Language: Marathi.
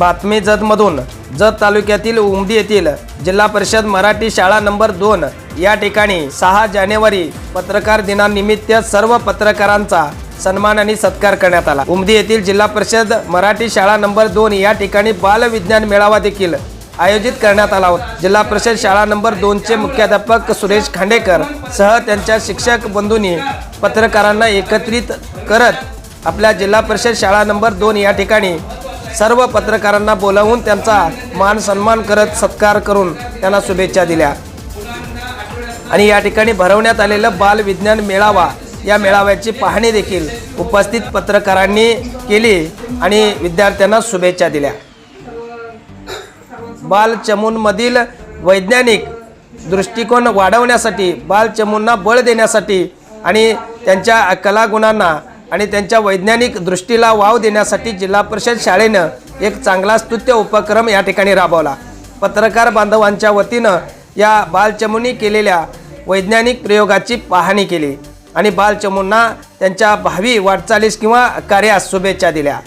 बातमी जतमधून जत तालुक्यातील उमदी येथील जिल्हा परिषद मराठी शाळा नंबर दोन या ठिकाणी सहा जानेवारी पत्रकार दिनानिमित्त सर्व पत्रकारांचा सन्मान आणि सत्कार करण्यात आला. उमदी येथील जिल्हा परिषद मराठी शाळा नंबर दोन या ठिकाणी बालविज्ञान मेळावा देखील आयोजित करण्यात आला. होता जिल्हा परिषद शाळा नंबर दोनचे मुख्याध्यापक सुरेश खांडेकर सह त्यांच्या शिक्षक बंधूंनी पत्रकारांना एकत्रित करत आपल्या जिल्हा परिषद शाळा नंबर दोन या ठिकाणी सर्व पत्रकारांना बोलावून त्यांचा मान सन्मान करत सत्कार करून त्यांना शुभेच्छा दिल्या. आणि या ठिकाणी भरवण्यात आलेलं बालविज्ञान मेळावा या मेळाव्याची पाहणी देखील उपस्थित पत्रकारांनी केली आणि विद्यार्थ्यांना शुभेच्छा दिल्या. बालचमूंमधील वैज्ञानिक दृष्टिकोन वाढवण्यासाठी बालचमूंना बळ देण्यासाठी आणि त्यांच्या कलागुणांना आणि त्यांच्या वैज्ञानिक दृष्टीला वाव देण्यासाठी जिल्हा परिषद शाळेनं एक चांगला स्तुत्य उपक्रम या ठिकाणी राबवला. पत्रकार बांधवांच्या वतीनं या बालचमूंनी केलेल्या वैज्ञानिक प्रयोगाची पाहणी केली आणि बालचमूंना त्यांच्या भावी वाटचालीस किंवा कार्यास शुभेच्छा दिल्या.